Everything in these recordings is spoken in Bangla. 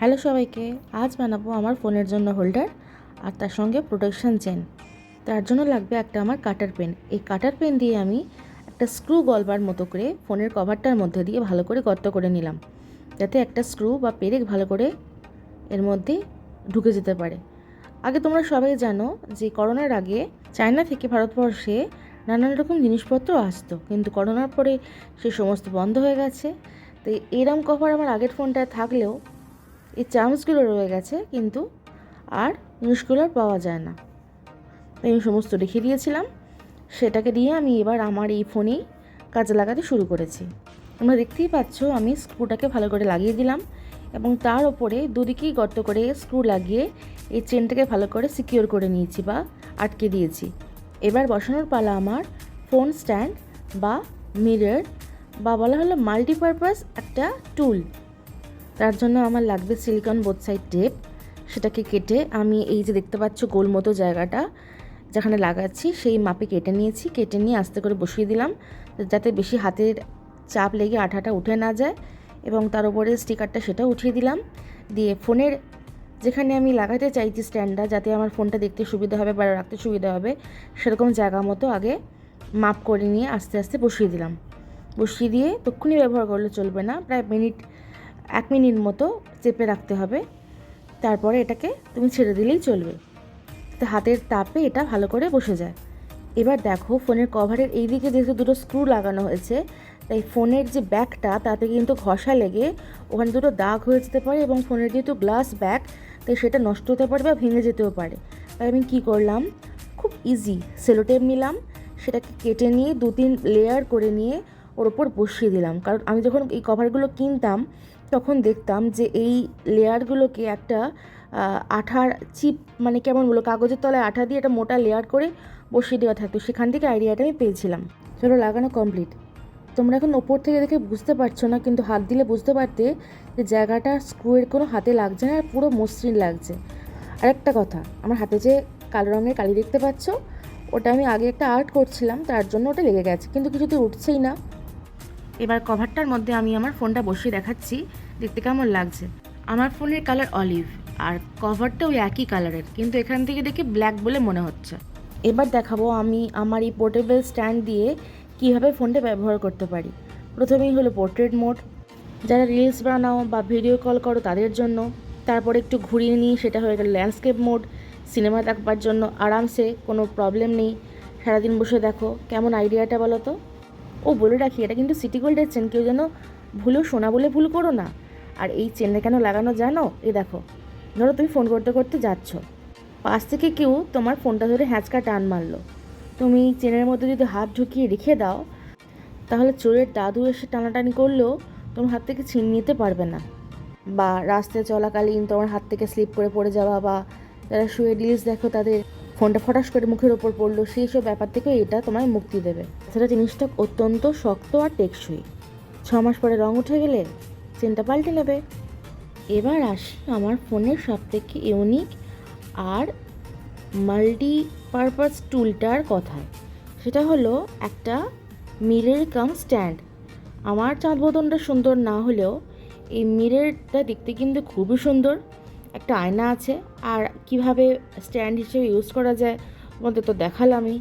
হ্যালো সবাইকে, আজ বানাবো আমার ফোনের জন্য হোল্ডার আর তার সঙ্গে প্রোটেকশন চেন। তার জন্য লাগবে একটা আমার কাটার পেন। এই কাটার পেন দিয়ে আমি একটা স্ক্রু গলবার মতো করে ফোনের কভারটার মধ্যে দিয়ে ভালো করে গর্ত করে নিলাম। যাতে একটা স্ক্রু বা পেরেক ভালো করে এর মধ্যে ঢুকে যেতে পারে। আগে তোমরা সবাই জানো যে করোনার আগে চায়না থেকে ভারতবর্ষে নানান রকম জিনিসপত্র আসতো। কিন্তু করোনার পরে সে সমস্ত বন্ধ হয়ে গেছে। তো এরম কভার আমার আগের ফোনটায় থাকলেও এই চামচগুলো রয়ে গেছে, কিন্তু আর জিনিসগুলো আর পাওয়া যায় না। আমি সমস্ত রেখে দিয়েছিলাম। সেটাকে দিয়ে আমি এবার আমার এই ফোনেই কাজে লাগাতে শুরু করেছি। তোমরা দেখতেই পাচ্ছ, আমি স্ক্রুটাকে ভালো করে লাগিয়ে দিলাম এবং তার ওপরে দুদিকেই গর্ত করে স্ক্রু লাগিয়ে এই চেনটাকে ভালো করে সিকিওর করে নিয়েছি বা আটকে দিয়েছি। এবার বসানোর পালা আমার ফোন স্ট্যান্ড বা মিরর বা বলা হলো মাল্টিপারপাস একটা টুল তার জন্য আমার লাগবে সিলিকন বোথ সাইড টেপ সেটাকে কেটে আমি এই যে দেখতে পাচ্ছ গোল মতো জায়গাটা যেখানে লাগাচ্ছি, সেই মাপে কেটে নিয়েছি, কেটে নিয়ে আস্তে করে বসিয়ে দিলাম যাতে বেশি হাতের চাপ লেগে আঠাটা উঠে না যায় এবং তার উপরে স্টিকারটা সেটা উঠিয়ে দিলাম। দিয়ে ফোনের যেখানে আমি লাগাতে চাইছি স্ট্যান্ডটা যাতে আমার ফোনটা দেখতে সুবিধা হবে বা রাখতে সুবিধা হবে, সেরকম জায়গা মতো আগে মাপ করে নিয়ে আস্তে আস্তে বসিয়ে দিলাম। বসিয়ে দিয়ে তক্ষুনি ব্যবহার করলে চলবে না, প্রায় মিনিট এক মিনিট মতো চেপে রাখতে হবে। তারপরে এটাকে তুমি ছেড়ে দিলেই চলবে। তো হাতের তাপে এটা ভালো করে বসে যায়। এবার দেখো ফোনের কভারের এই দিকে যেহেতু দুটো স্ক্রু লাগানো হয়েছে, তাই ফোনের যে ব্যাগটা তাতে কিন্তু ঘষা লেগে ওখানে দুটো দাগ হয়ে যেতে পারে এবং ফোনের যেহেতু গ্লাস ব্যাগ, তাই সেটা নষ্ট হতে পারে বা ভেঙে যেতেও পারে। তাই আমি কী করলাম? খুব ইজি সেলোটেপ নিলাম, সেটাকে কেটে নিয়ে দু তিন লেয়ার করে নিয়ে ওর ওপর বসিয়ে দিলাম। কারণ আমি যখন এই কভারগুলো কিনতাম তখন দেখতাম যে এই লেয়ারগুলোকে একটা আঠার চিপ মানে কেমন বলো কাগজের তলায় আঠা দিয়ে একটা মোটা লেয়ার করে বসিয়ে দেওয়া থাকতো। সেখান থেকে আইডিয়াটা আমি পেয়েছিলাম। চলো, লাগানো কমপ্লিট তোমরা এখন ওপর থেকে দেখে বুঝতে পারছ না, কিন্তু হাত দিলে বুঝতে পারতে যে জায়গাটা স্ক্রুয়ের কোনো হাতে লাগছে না আর পুরো মসৃণ লাগছে। আর একটা কথা, আমার হাতে যে কালো রঙের কালি দেখতে পাচ্ছ, ওটা আমি আগে একটা আর্ট করছিলাম, তার জন্য ওটা লেগে গেছে। কিন্তু কিছুতে উঠছেই না। এবার কভারটার মধ্যে আমি আমার ফোনটা বসিয়ে দেখাচ্ছি। দেখতে কেমন লাগছে? আমার ফোনের কালার অলিভ আর কভারটা ওই একই কালারের কিন্তু এখান থেকে দেখে ব্ল্যাক বলে মনে হচ্ছে। এবার দেখাবো আমি আমার এই পোর্টেবল স্ট্যান্ড দিয়ে কীভাবে ফোনটা ব্যবহার করতে পারি। প্রথমেই হলো পোর্ট্রেট মোড যারা রিলস বানাও বা ভিডিও কল করো তাদের জন্য। তারপরে একটু ঘুরিয়ে নিই, সেটা হয়ে গেল ল্যান্ডস্কেপ মোড সিনেমা দেখবার জন্য আরামসে, কোনো প্রবলেম নেই। সারাদিন বসে দেখো, কেমন আইডিয়াটা বলো তো? ও বলে রাখি, এটা কিন্তু সিটি গোল্ডের চেন কেউ যেন ভুলেও শোনা বলে ভুল করো না। আর এই চেনটা কেন লাগানো জানো? এ দেখো, ধরো তুমি ফোন করতে করতে যাচ্ছ। পাশ থেকে কেউ তোমার ফোনটা ধরে হ্যাঁচকা টান মারলো। তুমি চেনের মধ্যে যদি হাত ঢুকিয়ে রেখে দাও, তাহলে চোরের দাদু এসে টানাটানি করলেও তোমার হাত থেকে ছিনিয়ে নিতে পারবে না। বা রাস্তায় চলাকালীন তোমার হাত থেকে স্লিপ করে পড়ে যাওয়া বা যারা শুয়ে রিলস দেখো তাদের ফোনটা ফটাস করে মুখের ওপর পড়ল সেই সব ব্যাপার থেকেও এটা তোমায় মুক্তি দেবে। সেটা জিনিসটা অত্যন্ত শক্ত আর টেকসই। ছ মাস পরে রং উঠে গেলে চেনটা পাল্টে নেবে। এবার আসি আমার ফোনের সব থেকে ইউনিক আর মাল্টি পারপাস টুলটার কথায়। সেটা হলো একটা মিরের কাম স্ট্যান্ড আমার চাঁদ বদনটা সুন্দর না হলেও এই মিরেরটা দেখতে কিন্তু খুবই সুন্দর। একটা আয়না আছে। আর কীভাবে স্ট্যান্ড হিসেবে ইউজ করা যায়, তোমাদের তো দেখালামই।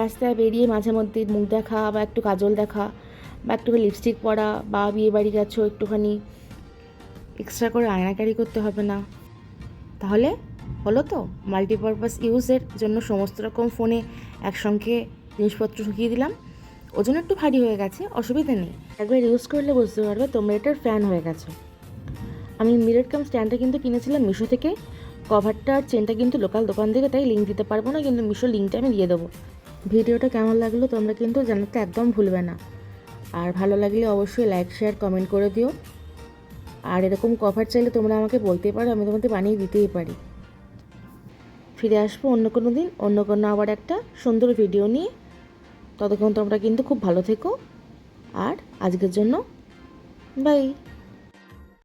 রাস্তায় বেরিয়ে মাঝে মধ্যে মুখ দেখা বা একটু কাজল দেখা বা একটু লিপস্টিক পরা বা বিয়ে বাড়ি গেছো একটুখানি এক্সট্রা করে আয়না ক্যারি করতে হবে না। তাহলে হলো তো মাল্টিপারপাস ইউজের জন্য সমস্ত রকম ফোনে একসঙ্গে জিনিসপত্র ঢুকিয়ে দিলাম। ওজন একটু ভারী হয়ে গেছে, অসুবিধা নেই। একবার ইউজ করলে বুঝতে পারবে তোমরা এটার ফ্যান হয়ে গেছো। আমি মিরর কাম স্ট্যান্ডটা কিন্তু কিনেছিলাম মিশো থেকে। কভারটা আর চেনটা কিন্তু লোকাল দোকান থেকে, তাই লিঙ্ক দিতে পারব না, কিন্তু মিশো লিঙ্কটা আমি দিয়ে দেবো। ভিডিওটা কেমন লাগল তোমরা কিন্তু জানাতে একদম ভুলবে না। আর ভালো লাগলে অবশ্যই লাইক শেয়ার কমেন্ট করে দিও। আর এরকম কভার চাইলে তোমরা আমাকে বলতে পারো, আমি তোমাদের বানিয়ে দিতেই পারি। ফিরে আসব অন্য কোনো দিন, অন্য কোনো আবার একটা সুন্দর ভিডিও নিয়ে। ততক্ষণ তোমরা কিন্তু খুব ভালো থেকো। আর আজকের জন্য বাই